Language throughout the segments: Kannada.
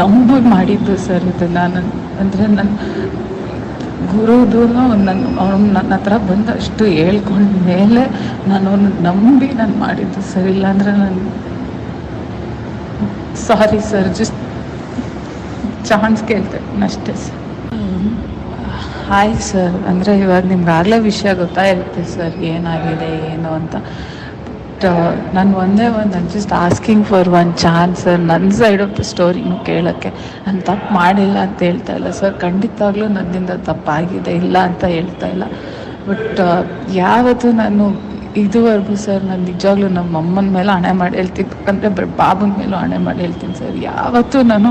ನಂಬಿ ಮಾಡಿದ್ದು ಸರ್ ಇದು ನಾನು. ಅಂದರೆ ನನ್ನ ಗುರುದು ನನ್ನ ಅವ್ನು ನನ್ನ ಹತ್ರ ಬಂದಷ್ಟು ಹೇಳ್ಕೊಂಡ ಮೇಲೆ ನಾನು ಅವ್ನ ನಂಬಿ ನಾನು ಮಾಡಿದ್ದು ಸರ್. ಇಲ್ಲಾಂದರೆ ನಾನು ಸಾರಿ ಸರ್, ಜಸ್ಟ್ ಚಾನ್ಸ್ ಕೇಳ್ತೆ ಅಷ್ಟೇ ಸರ್. ಹಾಯ್ ಸರ್, ಅಂದರೆ ಇವಾಗ ನಿಮ್ಗೆ ಆಗಲೇ ವಿಷಯ ಗೊತ್ತಾಗಿರುತ್ತೆ ಸರ್, ಏನಾಗಿದೆ, ಏನು ಅಂತ. ನಾನು ಒಂದೇ ಒಂದು ನಾನು just asking for one chance sir ನನ್ನ ಸೈಡ್ ಆಫ್ ದ ಸ್ಟೋರಿನೂ ಕೇಳೋಕ್ಕೆ. ನಾನು ತಪ್ಪು ಮಾಡಿಲ್ಲ ಅಂತ ಹೇಳ್ತಾ ಇಲ್ಲ ಸರ್ ಖಂಡಿತವಾಗ್ಲೂ ನನ್ನಿಂದ ತಪ್ಪಾಗಿದೆ, ಇಲ್ಲ ಅಂತ ಹೇಳ್ತಾ ಇಲ್ಲ. ಬಟ್ ಯಾವತ್ತೂ ನಾನು ಇದುವರೆಗೂ ಸರ್ ನಾನು ನಿಜವಾಗ್ಲೂ ನಮ್ಮ ಅಮ್ಮನ ಮೇಲೆ ಹಣೆ ಮಾಡಿ ಹೇಳ್ತೀನಿ ಅಂದರೆ ಬಾಬನ ಮೇಲೂ ಹಣೆ ಮಾಡಿ ಹೇಳ್ತೀನಿ ಸರ್ ಯಾವತ್ತೂ ನಾನು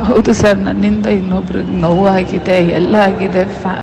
ಹೌದು ಸರ್ ನನ್ನಿಂದ ಇನ್ನೊಬ್ರಿಗೆ ನೋವಾಗಿದೆ ಎಲ್ಲ ಆಗಿದೆ ಫ್ಯಾ